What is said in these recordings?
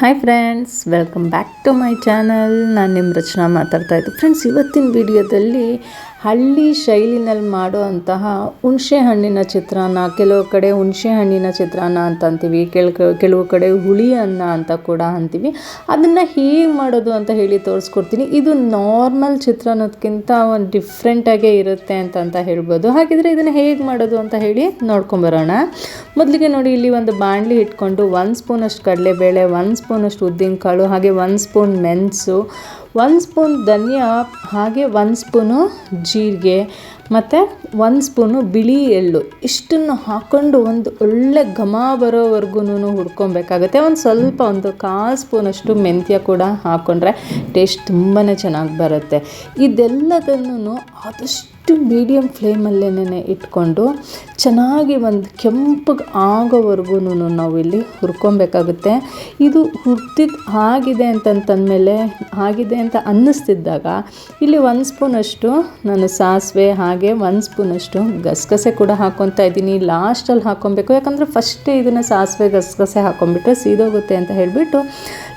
Hi friends welcome back to my channel ನಾನು ನಿಮ್ಮ ರಚನಾ ಮಾತಾಡ್ತಾ ಇದ್ದೆ. ಫ್ರೆಂಡ್ಸ್ ಇವತ್ತಿನ ವಿಡಿಯೋದಲ್ಲಿ ಹಳ್ಳಿ ಶೈಲಿನಲ್ಲಿ ಮಾಡುವಂತಹ ಹುಣಸೆ ಹಣ್ಣಿನ ಚಿತ್ರಾನ್ನ, ಕೆಲವು ಕಡೆ ಹುಣಸೆ ಹಣ್ಣಿನ ಚಿತ್ರಾನ್ನ ಅಂತ ಅಂತೀವಿ, ಕೆಲ, ಕೆಲವು ಕಡೆ ಹುಳಿ ಅನ್ನ ಅಂತ ಕೂಡ ಅಂತೀವಿ. ಅದನ್ನು ಹೇಗೆ ಮಾಡೋದು ಅಂತ ಹೇಳಿ ತೋರಿಸ್ಕೊಡ್ತೀನಿ. ಇದು ನಾರ್ಮಲ್ ಚಿತ್ರಾನ್ನದಕ್ಕಿಂತ ಒಂದು ಡಿಫ್ರೆಂಟಾಗೇ ಇರುತ್ತೆ ಅಂತ ಅಂತ ಹೇಳ್ಬೋದು. ಹಾಗಿದ್ರೆ ಇದನ್ನು ಹೇಗೆ ಮಾಡೋದು ಅಂತ ಹೇಳಿ ನೋಡ್ಕೊಂಬರೋಣ ಮೊದಲಿಗೆ ನೋಡಿ, ಇಲ್ಲಿ ಒಂದು ಬಾಣಲಿ ಇಟ್ಕೊಂಡು ಒಂದು ಸ್ಪೂನಷ್ಟು ಕಡಲೆಬೇಳೆ, ಒಂದು ಸ್ಪೂನಷ್ಟು ಉದ್ದಿನಕಾಳು, ಹಾಗೆ ಒಂದು ಸ್ಪೂನ್ ಮೆಣಸು ಒಂದು ಸ್ಪೂನ್ ಧನಿಯಾ, ಹಾಗೆ ಒಂದು ಸ್ಪೂನು ಜೀರಿಗೆ, ಮತ್ತು ಒಂದು ಸ್ಪೂನು ಬಿಳಿ ಎಳ್ಳು. ಇಷ್ಟನ್ನು ಹಾಕ್ಕೊಂಡು ಒಂದು ಒಳ್ಳೆ ಘಮ ಬರೋವರೆಗೂ ಹುಡ್ಕೊಬೇಕಾಗುತ್ತೆ. ಒಂದು ಸ್ವಲ್ಪ ಒಂದು ಕಾಲು ಸ್ಪೂನಷ್ಟು ಮೆಂತ್ಯ ಕೂಡ ಹಾಕ್ಕೊಂಡ್ರೆ ಟೇಸ್ಟ್ ತುಂಬಾ ಚೆನ್ನಾಗಿ ಬರುತ್ತೆ. ಇದೆಲ್ಲದನ್ನು ಆದಷ್ಟು ಮೀಡಿಯಮ್ ಫ್ಲೇಮಲ್ಲೇನೇ ಇಟ್ಕೊಂಡು ಚೆನ್ನಾಗಿ ಒಂದು ಕೆಂಪಗೆ ಆಗೋವರೆಗೂ ನಾವು ಇಲ್ಲಿ ಹುರ್ಕೊಬೇಕಾಗುತ್ತೆ. ಇದು ಹುರ್ತಿದ್ದು ಆಗಿದೆ ಅಂತಂತಂದಮೇಲೆ, ಆಗಿದೆ ಅಂತ ಅನ್ನಿಸ್ತಿದ್ದಾಗ ಇಲ್ಲಿ ಒಂದು ಸ್ಪೂನಷ್ಟು ನಾನು ಸಾಸಿವೆ, ಹಾಗೆ ಒಂದು ಸ್ಪೂನಷ್ಟು ಗಸಗಸೆ ಕೂಡ ಹಾಕ್ಕೊತಾ ಇದ್ದೀನಿ. ಲಾಸ್ಟಲ್ಲಿ ಹಾಕ್ಕೊಬೇಕು ಯಾಕಂದರೆ ಫಸ್ಟೇ ಇದನ್ನು ಸಾಸಿವೆ, ಗಸಗಸೆ ಹಾಕ್ಕೊಂಬಿಟ್ರೆ ಸೀದೋಗುತ್ತೆ ಅಂತ ಹೇಳಿಬಿಟ್ಟು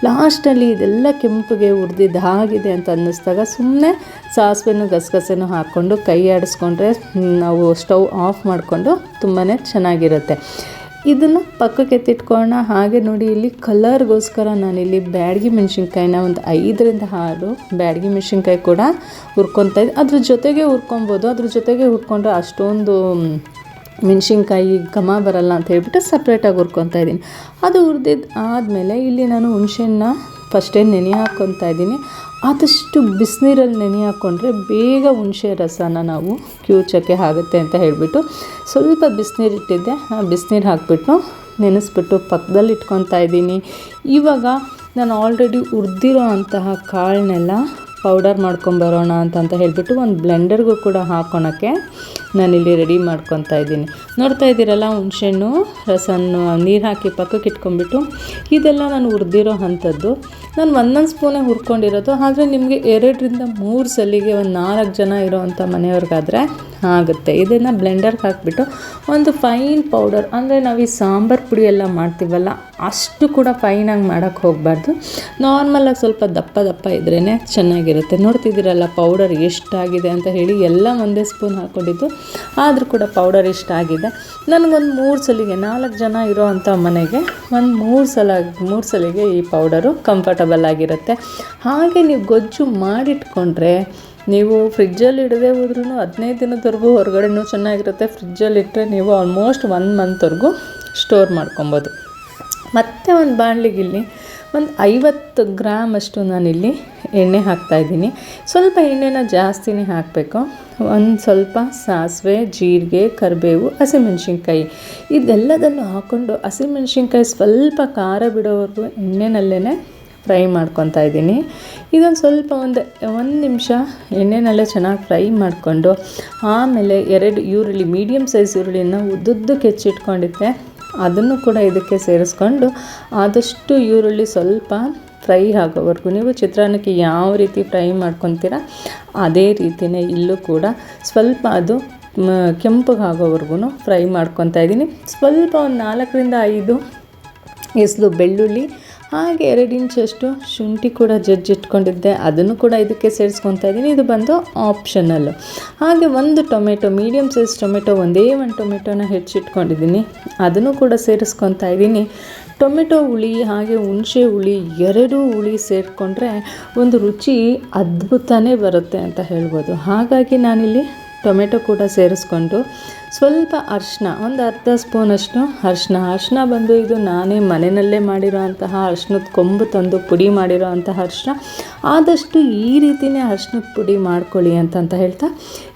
ಲಾಸ್ಟಲ್ಲಿ ಇದೆಲ್ಲ ಕೆಂಪಗೆ ಹುರಿದಿದ್ದು ಆಗಿದೆ ಅಂತ ಅನ್ನಿಸ್ದಾಗ ಸುಮ್ಮನೆ ಸಾಸಿವೆನೂ ಗಸಗಸೆನೂ ಹಾಕ್ಕೊಂಡು ಆಡಿಸ್ಕೊಂಡ್ರೆ ನಾವು ಸ್ಟವ್ ಆಫ್ ಮಾಡಿಕೊಂಡು ತುಂಬಾ ಚೆನ್ನಾಗಿರುತ್ತೆ. ಇದನ್ನು ಪಕ್ಕಕ್ಕೆ ಎತ್ತಿಟ್ಕೊಳ್ಳೋಣ. ಹಾಗೆ ನೋಡಿ, ಇಲ್ಲಿ ಕಲರ್ಗೋಸ್ಕರ ನಾನಿಲ್ಲಿ ಬ್ಯಾಡಗಿ ಮೆಣಸಿನ್ಕಾಯಿನ ಒಂದು ಐದರಿಂದ ಆರು ಬ್ಯಾಡಗಿ ಮೆಣಸಿನ್ಕಾಯಿ ಕೂಡ ಹುರ್ಕೊತಾ ಇದ್ದೆ ಅದ್ರ ಜೊತೆಗೆ ಹುರ್ಕೊಬೋದು. ಅದ್ರ ಜೊತೆಗೆ ಹುರ್ಕೊಂಡ್ರೆ ಅಷ್ಟೊಂದು ಮೆಣಸಿನ್ಕಾಯಿ ಘಮ ಬರಲ್ಲ ಅಂತ ಹೇಳ್ಬಿಟ್ಟು ಸಪ್ರೇಟಾಗಿ ಹುರ್ಕೊತಾ ಇದ್ದೀನಿ. ಅದು ಹುರಿದಿದ್ದು ಆದಮೇಲೆ ಇಲ್ಲಿ ನಾನು ಹುಣ್ಸೆಹಣ್ಣ ಫಸ್ಟೇ ನೆನೆ ಹಾಕ್ಕೊತಾ ಇದ್ದೀನಿ. ಆದಷ್ಟು ಬಿಸಿನೀರಲ್ಲಿ ನೆನೆ ಹಾಕ್ಕೊಂಡ್ರೆ ಬೇಗ ಹುಣಸೆ ರಸನ ನಾವು ಕ್ಯೂಚಕ್ಕೆ ಆಗುತ್ತೆ ಅಂತ ಹೇಳಿಬಿಟ್ಟು ಸ್ವಲ್ಪ ಬಿಸಿನೀರು ಇಟ್ಟಿದ್ದೆ. ಆ ಬಿಸಿನೀರು ಹಾಕ್ಬಿಟ್ಟು ನೆನೆಸ್ಬಿಟ್ಟು ಪಕ್ಕದಲ್ಲಿ ಇಟ್ಕೊತಾ ಇದ್ದೀನಿ. ಇವಾಗ ನಾನು ಆಲ್ರೆಡಿ ಹುರಿದಿರೋ ಅಂತಹ ಕಾಳನ್ನೆಲ್ಲ ಪೌಡರ್ ಮಾಡ್ಕೊಂಬರೋಣ ಅಂತ ಅಂತ ಹೇಳಿಬಿಟ್ಟು ಒಂದು ಬ್ಲೆಂಡರ್ಗೂ ಕೂಡ ಹಾಕ್ಕೊಳಕ್ಕೆ ನಾನಿಲ್ಲಿ ರೆಡಿ ಮಾಡ್ಕೊತಾ ಇದ್ದೀನಿ. ನೋಡ್ತಾ ಇದ್ದೀರಲ್ಲ ಹುಣಸೆಹಣ್ಣು, ರಸನ್ನು, ನೀರು ಹಾಕಿ ಪಕ್ಕಕ್ಕೆ ಇಟ್ಕೊಂಡ್ಬಿಟ್ಟು ಇದೆಲ್ಲ ನಾನು ಹುರಿದಿರೋ ಅಂಥದ್ದು. ನಾನು ಒಂದೊಂದು ಸ್ಪೂನೇ ಹುರ್ಕೊಂಡಿರೋದು, ಆದರೆ ನಿಮಗೆ ಎರಡರಿಂದ ಮೂರು ಸಲಿಗೆ ಒಂದು ನಾಲ್ಕು ಜನ ಇರೋವಂಥ ಮನೆಯವ್ರಿಗಾದರೆ ಆಗುತ್ತೆ. ಇದನ್ನು ಬ್ಲೆಂಡರ್ಗೆ ಹಾಕಿಬಿಟ್ಟು ಒಂದು ಫೈನ್ ಪೌಡರ್ ಅಂದರೆ ನಾವು ಈ ಸಾಂಬಾರು ಪುಡಿ ಎಲ್ಲ ಮಾಡ್ತೀವಲ್ಲ, ಅಷ್ಟು ಕೂಡ ಫೈನಾಗಿ ಮಾಡೋಕ್ಕೆ ಹೋಗಬಾರ್ದು. ನಾರ್ಮಲಾಗಿ ಸ್ವಲ್ಪ ದಪ್ಪ ದಪ್ಪ ಇದ್ರೇ ಚೆನ್ನಾಗಿರುತ್ತೆ. ನೋಡ್ತಿದ್ದೀರಲ್ಲ ಪೌಡರ್ ಎಷ್ಟಾಗಿದೆ ಅಂತ ಹೇಳಿ ಎಲ್ಲ ಒಂದೇ ಸ್ಪೂನ್ ಹಾಕ್ಕೊಂಡಿದ್ದು ಆದರೂ ಕೂಡ ಪೌಡರ್ ಇಷ್ಟ ಆಗಿದೆ. ನನಗೊಂದು ಮೂರು ಸಲಿಗೆ, ನಾಲ್ಕು ಜನ ಇರೋ ಅಂಥ ಮನೆಗೆ ಒಂದು ಮೂರು ಸಲ, ಮೂರು ಸಲಿಗೆ ಈ ಪೌಡರು ಕಂಫರ್ಟಬಲ್ ಆಗಿರುತ್ತೆ. ಹಾಗೆ ನೀವು ಗೊಜ್ಜು ಮಾಡಿಟ್ಕೊಂಡ್ರೆ, ನೀವು ಫ್ರಿಜ್ಜಲ್ಲಿ ಇಡದೆ ಹೋದ್ರೂ ಹದಿನೈದು ದಿನದವರೆಗೂ ಹೊರಗಡೆನೂ ಚೆನ್ನಾಗಿರುತ್ತೆ. ಫ್ರಿಜ್ಜಲ್ಲಿ ಇಟ್ಟರೆ ನೀವು ಆಲ್ಮೋಸ್ಟ್ ಒನ್ ಮಂತ್ವರೆಗೂ ಸ್ಟೋರ್ ಮಾಡ್ಕೊಬೋದು. ಮತ್ತೆ ಒಂದು ಬಾಣಲಿಗಿಲ್ಲಿ ಒಂದು ಐವತ್ತು ಗ್ರಾಮ್ ಅಷ್ಟು ನಾನಿಲ್ಲಿ ಎಣ್ಣೆ ಹಾಕ್ತಾಯಿದ್ದೀನಿ ಸ್ವಲ್ಪ ಎಣ್ಣೆನ ಜಾಸ್ತಿನೇ ಹಾಕಬೇಕು. ಒಂದು ಸ್ವಲ್ಪ ಸಾಸಿವೆ, ಜೀರಿಗೆ, ಕರಿಬೇವು, ಹಸಿಮೆಣ್ಸಿನ್ಕಾಯಿ. ಇದೆಲ್ಲದನ್ನು ಹಾಕ್ಕೊಂಡು ಹಸಿಮೆಣ್ಸಿನ್ಕಾಯಿ ಸ್ವಲ್ಪ ಖಾರ ಬಿಡೋವರೆಗೂ ಎಣ್ಣೆನಲ್ಲೇ ಫ್ರೈ ಮಾಡ್ಕೊತಾ ಇದ್ದೀನಿ. ಇದೊಂದು ಸ್ವಲ್ಪ ಒಂದು ಒಂದು ನಿಮಿಷ ಎಣ್ಣೆನಲ್ಲೇ ಚೆನ್ನಾಗಿ ಫ್ರೈ ಮಾಡಿಕೊಂಡು ಆಮೇಲೆ ಎರಡು ಈರುಳ್ಳಿ ಮೀಡಿಯಮ್ ಸೈಜ್ ಈರುಳ್ಳಿನ ಉದ್ದುದ್ದು ಹೆಚ್ಚಿಟ್ಕೊಂಡಿದ್ದೆ ಅದನ್ನು ಕೂಡ ಇದಕ್ಕೆ ಸೇರಿಸ್ಕೊಂಡು ಆದಷ್ಟು ಈರುಳ್ಳಿ ಸ್ವಲ್ಪ ಫ್ರೈ ಆಗೋವರೆಗೂ. ನೀವು ಚಿತ್ರಾನ್ನಕ್ಕೆ ಯಾವ ರೀತಿ ಫ್ರೈ ಮಾಡ್ಕೊತೀರ ಅದೇ ರೀತಿಯೇ ಇಲ್ಲೂ ಕೂಡ ಸ್ವಲ್ಪ ಅದು ಕೆಂಪಗೆ ಆಗೋವರೆಗೂ ಫ್ರೈ ಮಾಡ್ಕೊತಾ ಇದ್ದೀನಿ. ಸ್ವಲ್ಪ ಒಂದು ನಾಲ್ಕರಿಂದ ಐದು ಎಸ್ಲು ಬೆಳ್ಳುಳ್ಳಿ ಹಾಗೆ ಎರಡು ಇಂಚಷ್ಟು ಶುಂಠಿ ಕೂಡ ಜಜ್ಜಿಟ್ಕೊಂಡಿದ್ದೆ. ಅದನ್ನು ಕೂಡ ಇದಕ್ಕೆ ಸೇರಿಸ್ಕೊತಾ ಇದ್ದೀನಿ. ಇದು ಬಂದು ಆಪ್ಷನಲ್ಲು ಹಾಗೆ ಒಂದು ಟೊಮೆಟೊ ಮೀಡಿಯಮ್ ಸೈಜ್ ಟೊಮೆಟೊ, ಒಂದೇ ಒಂದು ಟೊಮೆಟೊನ ಹೆಚ್ಚಿಟ್ಕೊಂಡಿದ್ದೀನಿ. ಅದನ್ನು ಕೂಡ ಸೇರಿಸ್ಕೊತಾ ಇದ್ದೀನಿ. ಟೊಮೆಟೊ ಹುಳಿ ಹಾಗೆ ಹುಣಸೆ ಹುಳಿ ಎರಡೂ ಹುಳಿ ಸೇರಿಕೊಂಡ್ರೆ ಒಂದು ರುಚಿ ಅದ್ಭುತನೇ ಬರುತ್ತೆ ಅಂತ ಹೇಳ್ಬೋದು. ಹಾಗಾಗಿ ನಾನಿಲ್ಲಿ ಟೊಮೆಟೊ ಕೂಡ ಸೇರಿಸ್ಕೊಂಡು ಸ್ವಲ್ಪ ಅರಿಶಿನ ಒಂದು ಅರ್ಧ ಸ್ಪೂನಷ್ಟು ಅರಿಶಿನ ಅರಿಶಿನ ಬಂದು ಇದು ನಾನೇ ಮನೆಯಲ್ಲೇ ಮಾಡಿರೋ ಅಂತಹ ಅರ್ಶಿನದ ಕೊಂಬು ತಂದು ಪುಡಿ ಮಾಡಿರೋ ಅಂತಹ ಅರಿಶಿನ ಆದಷ್ಟು ಈ ರೀತಿಯೇ ಅರ್ಶಿನದ ಪುಡಿ ಮಾಡ್ಕೊಳ್ಳಿ ಅಂತಂತ ಹೇಳ್ತಾ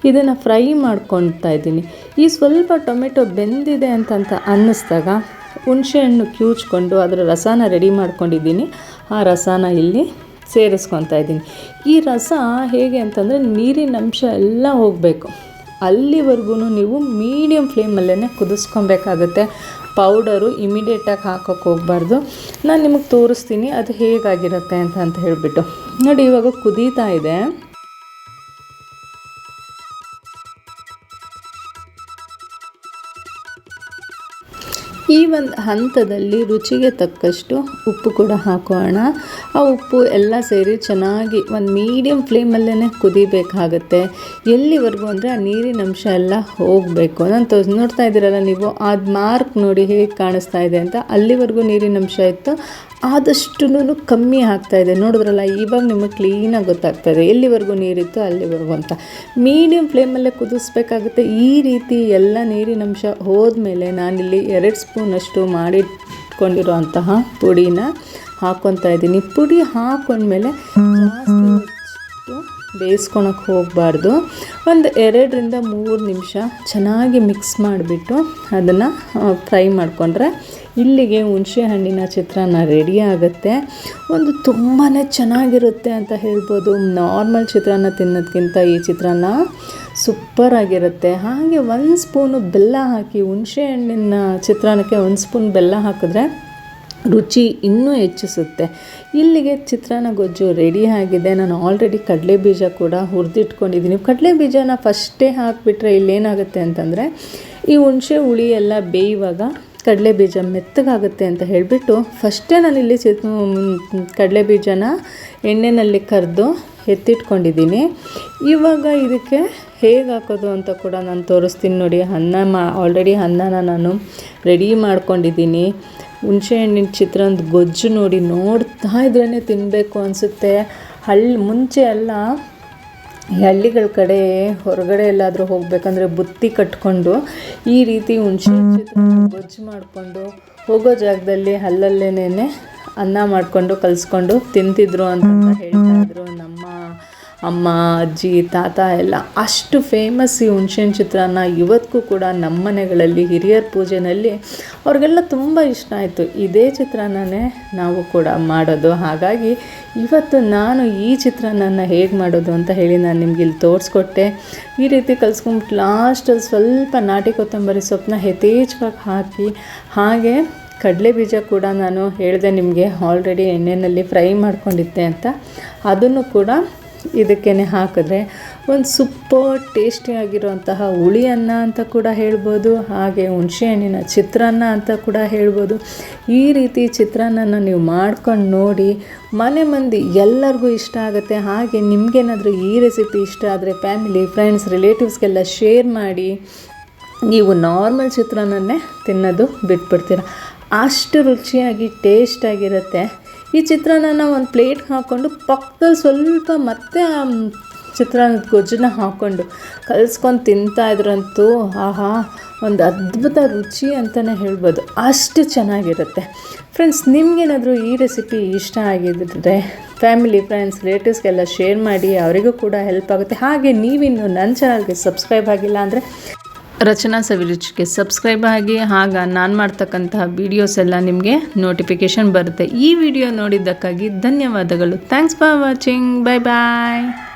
ಇದನ್ನು ಫ್ರೈ ಮಾಡ್ಕೊಳ್ತಾ ಇದ್ದೀನಿ. ಈ ಸ್ವಲ್ಪ ಟೊಮೆಟೊ ಬೆಂದಿದೆ ಅಂತಂತ ಅನ್ನಿಸ್ದಾಗ ಹುಣಸೆಹಣ್ಣು ಕ್ಯೂಚ್ಕೊಂಡು ಅದರ ರಸನ ರೆಡಿ ಮಾಡ್ಕೊಂಡಿದ್ದೀನಿ. ಆ ರಸನ ಇಲ್ಲಿ ಸೇರಿಸ್ಕೊತಾ ಇದ್ದೀನಿ. ಈ ರಸ ಹೇಗೆ ಅಂತಂದರೆ ನೀರಿನ ಅಂಶ ಎಲ್ಲ ಹೋಗಬೇಕು. ಅಲ್ಲಿವರೆಗೂ ನೀವು ಮೀಡಿಯಮ್ ಫ್ಲೇಮಲ್ಲೇ ಕುದಿಸ್ಕೊಬೇಕಾಗುತ್ತೆ. ಪೌಡರು ಇಮಿಡಿಯೇಟಾಗಿ ಹಾಕೋಕ್ಕೆ ಹೋಗಬಾರ್ದು. ನಾನು ನಿಮಗೆ ತೋರಿಸ್ತೀನಿ ಅದು ಹೇಗಾಗಿರುತ್ತೆ ಅಂತ ಅಂತ ಹೇಳಿಬಿಟ್ಟು. ನೋಡಿ ಇವಾಗ ಕುದೀತಾ ಇದೆ. ಈ ಒಂದು ಹಂತದಲ್ಲಿ ರುಚಿಗೆ ತಕ್ಕಷ್ಟು ಉಪ್ಪು ಕೂಡ ಹಾಕೋಣ. ಆ ಉಪ್ಪು ಎಲ್ಲ ಸೇರಿ ಚೆನ್ನಾಗಿ ಒಂದು ಮೀಡಿಯಮ್ ಫ್ಲೇಮಲ್ಲೇ ಕುದಿಬೇಕಾಗತ್ತೆ. ಎಲ್ಲಿವರೆಗೂ ಅಂದರೆ ಆ ನೀರಿನ ಅಂಶ ಎಲ್ಲ ಹೋಗಬೇಕು. ನಾನು ತೋ ನೋಡ್ತಾ ಇದ್ದೀರಲ್ಲ ನೀವು? ಅದು ಮಾರ್ಕ್ ನೋಡಿ ಹೇಗೆ ಕಾಣಿಸ್ತಾ ಇದೆ ಅಂತ. ಅಲ್ಲಿವರೆಗೂ ನೀರಿನ ಅಂಶ ಇತ್ತು. ಆದಷ್ಟು ಕಮ್ಮಿ ಆಗ್ತಾ ಇದೆ. ನೋಡಿದ್ರಲ್ಲ, ಇವಾಗ ನಿಮಗೆ ಕ್ಲೀನಾಗಿ ಗೊತ್ತಾಗ್ತಾ ಇದೆ. ಎಲ್ಲಿವರೆಗೂ ನೀರಿತ್ತು, ಅಲ್ಲಿವರೆಗೂ ಅಂತ. ಮೀಡಿಯಮ್ ಫ್ಲೇಮಲ್ಲೇ ಕುದಿಸ್ಬೇಕಾಗುತ್ತೆ. ಈ ರೀತಿ ಎಲ್ಲ ನೀರಿನ ಅಂಶ ಹೋದ್ಮೇಲೆ ನಾನಿಲ್ಲಿ ಎರಡು ಸ್ಪೂನಷ್ಟು ಮಾಡಿಟ್ಕೊಂಡಿರೋಂತಹ ಪುಡಿನ ಹಾಕ್ಕೊತಾ ಇದ್ದೀನಿ. ಪುಡಿ ಹಾಕೊಂಡ್ಮೇಲೆ ಜಾಸ್ತಿ ಬೇಯಿಸ್ಕೊಳಕ್ಕೆ ಹೋಗಬಾರ್ದು. ಒಂದು ಎರಡರಿಂದ ಮೂರು ನಿಮಿಷ ಚೆನ್ನಾಗಿ ಮಿಕ್ಸ್ ಮಾಡಿಬಿಟ್ಟು ಅದನ್ನು ಫ್ರೈ ಮಾಡಿಕೊಂಡ್ರೆ ಇಲ್ಲಿಗೆ ಹುಣಸೆ ಹಣ್ಣಿನ ಚಿತ್ರಾನ್ನ ರೆಡಿ ಆಗುತ್ತೆ. ಒಂದು ತುಂಬಾ ಚೆನ್ನಾಗಿರುತ್ತೆ ಅಂತ ಹೇಳ್ಬೋದು. ನಾರ್ಮಲ್ ಚಿತ್ರಾನ್ನ ತಿನ್ನೋದಕ್ಕಿಂತ ಈ ಚಿತ್ರಾನ್ನ ಸೂಪರಾಗಿರುತ್ತೆ ಹಾಗೆ ಒಂದು ಸ್ಪೂನು ಬೆಲ್ಲ ಹಾಕಿ, ಹುಣಸೆ ಹಣ್ಣಿನ ಚಿತ್ರಾನ್ನಕ್ಕೆ ಒಂದು ಸ್ಪೂನ್ ಬೆಲ್ಲ ಹಾಕಿದ್ರೆ ರುಚಿ ಇನ್ನೂ ಹೆಚ್ಚಿಸುತ್ತೆ. ಇಲ್ಲಿಗೆ ಚಿತ್ರಾನ್ನ ಗೊಜ್ಜು ರೆಡಿ ಆಗಿದೆ. ನಾನು ಆಲ್ರೆಡಿ ಕಡಲೆ ಬೀಜ ಕೂಡ ಹುರಿದಿಟ್ಕೊಂಡಿದ್ದೀನಿ. ಕಡಲೆ ಬೀಜನ ಫಸ್ಟೇ ಹಾಕಿಬಿಟ್ರೆ ಇಲ್ಲೇನಾಗುತ್ತೆ ಅಂತಂದರೆ, ಈ ಹುಣಸೆ ಹುಳಿ ಎಲ್ಲ ಬೇಯುವಾಗ ಕಡಲೆ ಬೀಜ ಮೆತ್ತಗಾಗುತ್ತೆ ಅಂತ ಹೇಳಿಬಿಟ್ಟು ಫಸ್ಟೇ ನಾನಿಲ್ಲಿ ಚಿತ್ ಕಡಲೆ ಬೀಜನ ಎಣ್ಣೆಯಲ್ಲಿ ಕರೆದು ಎತ್ತಿಟ್ಕೊಂಡಿದ್ದೀನಿ. ಇವಾಗ ಇದಕ್ಕೆ ಹೇಗೆ ಹಾಕೋದು ಅಂತ ಕೂಡ ನಾನು ತೋರಿಸ್ತೀನಿ ನೋಡಿ. ಅನ್ನ ಮಾ ಆಲ್ರೆಡಿ ಅನ್ನನ ನಾನು ರೆಡಿ ಮಾಡ್ಕೊಂಡಿದ್ದೀನಿ. ಹುಣಸೆ ಹಣ್ಣಿನ ಚಿತ್ರಾನ್ನದ ಗೊಜ್ಜು ನೋಡಿ ನೋಡ್ತಾ ಇದ್ರೇ ತಿನ್ನಬೇಕು ಅನಿಸುತ್ತೆ. ಹಳ್ಳಿ ಮುಂಚೆ ಎಲ್ಲ ಹಳ್ಳಿಗಳ ಕಡೆ ಹೊರಗಡೆ ಎಲ್ಲಾದರೂ ಹೋಗಬೇಕಂದ್ರೆ ಬುತ್ತಿ ಕಟ್ಕೊಂಡು ಈ ರೀತಿ ಹುಣಸೆ ಗೊಜ್ಜು ಮಾಡಿಕೊಂಡು ಹೋಗೋ ಜಾಗದಲ್ಲಿ ಅಲ್ಲಲ್ಲೇನೆ ಅನ್ನ ಮಾಡಿಕೊಂಡು ಕಲಿಸ್ಕೊಂಡು ತಿಂತಿದ್ರು ಅಂತ ಹೇಳ್ತಾ ಇದ್ರು ನಮ್ಮ ಅಮ್ಮ, ಅಜ್ಜಿ, ತಾತ ಎಲ್ಲ ಅಷ್ಟು ಫೇಮಸ್ ಈ ಹುಣ್ಸೆಹಣ್ಣು ಚಿತ್ರಾನ್ನ ಇವತ್ತಿಗೂ ಕೂಡ ನಮ್ಮ ಮನೆಗಳಲ್ಲಿ ಹಿರಿಯರ ಪೂಜೆಯಲ್ಲಿ ಅವ್ರಿಗೆಲ್ಲ ತುಂಬ ಇಷ್ಟ ಆಯಿತು. ಇದೇ ಚಿತ್ರಾನ್ನನೇ ನಾವು ಕೂಡ ಮಾಡೋದು. ಹಾಗಾಗಿ ಇವತ್ತು ನಾನು ಈ ಚಿತ್ರಾನ್ನ ಹೇಗೆ ಮಾಡೋದು ಅಂತ ಹೇಳಿ ನಾನು ನಿಮ್ಗೆ ಇಲ್ಲಿ ತೋರಿಸ್ಕೊಟ್ಟೆ. ಈ ರೀತಿ ಕಲ್ಸ್ಕೊಂಬಿಟ್ಟು ಲಾಸ್ಟಲ್ಲಿ ಸ್ವಲ್ಪ ನಾಟಿ ಕೊತ್ತಂಬರಿ ಸೊಪ್ಪನ್ನ ಯಥೇಚ್ಛವಾಗಿ ಹಾಕಿ, ಹಾಗೆ ಕಡಲೆ ಬೀಜ ಕೂಡ ನಾನು ಹೇಳಿದೆ ನಿಮಗೆ ಆಲ್ರೆಡಿ ಎಣ್ಣೆಯಲ್ಲಿ ಫ್ರೈ ಮಾಡ್ಕೊಂಡಿದ್ದೆ ಅಂತ. ಅದನ್ನು ಕೂಡ ಇದಕ್ಕೇ ಹಾಕಿದ್ರೆ ಒಂದು ಸೂಪರ್ ಟೇಸ್ಟಿಯಾಗಿರುವಂತಹ ಹುಳಿ ಅನ್ನ ಅಂತ ಕೂಡ ಹೇಳ್ಬೋದು, ಹಾಗೆ ಹುಣಸೆಹಣ್ಣಿನ ಚಿತ್ರಾನ್ನ ಅಂತ ಕೂಡ ಹೇಳ್ಬೋದು. ಈ ರೀತಿ ಚಿತ್ರಾನ್ನ ನೀವು ಮಾಡ್ಕೊಂಡು ನೋಡಿ ಮನೆ ಮಂದಿ ಎಲ್ಲರಿಗೂ ಇಷ್ಟ ಆಗುತ್ತೆ. ಹಾಗೆ ನಿಮಗೇನಾದರೂ ಈ ರೆಸಿಪಿ ಇಷ್ಟ ಆದರೆ ಫ್ಯಾಮಿಲಿ ಫ್ರೆಂಡ್ಸ್ ರಿಲೇಟಿವ್ಸ್ಗೆಲ್ಲ ಶೇರ್ ಮಾಡಿ ನೀವು ನಾರ್ಮಲ್ ಚಿತ್ರಾನ್ನನ್ನೇ ತಿನ್ನೋದು ಬಿಟ್ಬಿಡ್ತೀರ. ಅಷ್ಟು ರುಚಿಯಾಗಿ ಟೇಸ್ಟಾಗಿರುತ್ತೆ ಈ ಚಿತ್ರಾನ್ನ ಒಂದು ಪ್ಲೇಟ್ ಹಾಕ್ಕೊಂಡು ಪಕ್ಕದಲ್ಲಿ ಸ್ವಲ್ಪ ಮತ್ತೆ ಚಿತ್ರಾನ್ನದ ಗೊಜ್ಜನ್ನ ಹಾಕ್ಕೊಂಡು ಕಲಿಸ್ಕೊಂಡು ತಿಂತಾಯಿದ್ರಂತೂ ಆಹಾ, ಒಂದು ಅದ್ಭುತ ರುಚಿ ಅಂತಲೇ ಹೇಳ್ಬೋದು. ಅಷ್ಟು ಚೆನ್ನಾಗಿರುತ್ತೆ. ಫ್ರೆಂಡ್ಸ್ ನಿಮಗೇನಾದರೂ ಈ ರೆಸಿಪಿ ಇಷ್ಟ ಆಗಿದ್ದರೆ ಫ್ಯಾಮಿಲಿ ಫ್ರೆಂಡ್ಸ್ ರಿಲೇಟಿವ್ಸ್ಗೆಲ್ಲ ಶೇರ್ ಮಾಡಿ, ಅವರಿಗೂ ಕೂಡ ಹೆಲ್ಪ್ ಆಗುತ್ತೆ. ಹಾಗೆ ನೀವಿನ್ನು ನನ್ನ ಚಾನಲ್ಗೆ ಸಬ್ಸ್ಕ್ರೈಬ್ ಆಗಿಲ್ಲ ಅಂದರೆ ರಚನಾ ಸವಿರುಚಿಗೆ ಸಬ್ಸ್ಕ್ರೈಬ್ ಆಗಿ ಆಗ ನಾನು ಮಾಡ್ತಕ್ಕಂತಹ ವೀಡಿಯೋಸ್ ಎಲ್ಲ ನಿಮಗೆ ನೋಟಿಫಿಕೇಷನ್ ಬರುತ್ತೆ. ಈ ವಿಡಿಯೋ ನೋಡಿದ್ದಕ್ಕಾಗಿ ಧನ್ಯವಾದಗಳು. Thanks for watching bye bye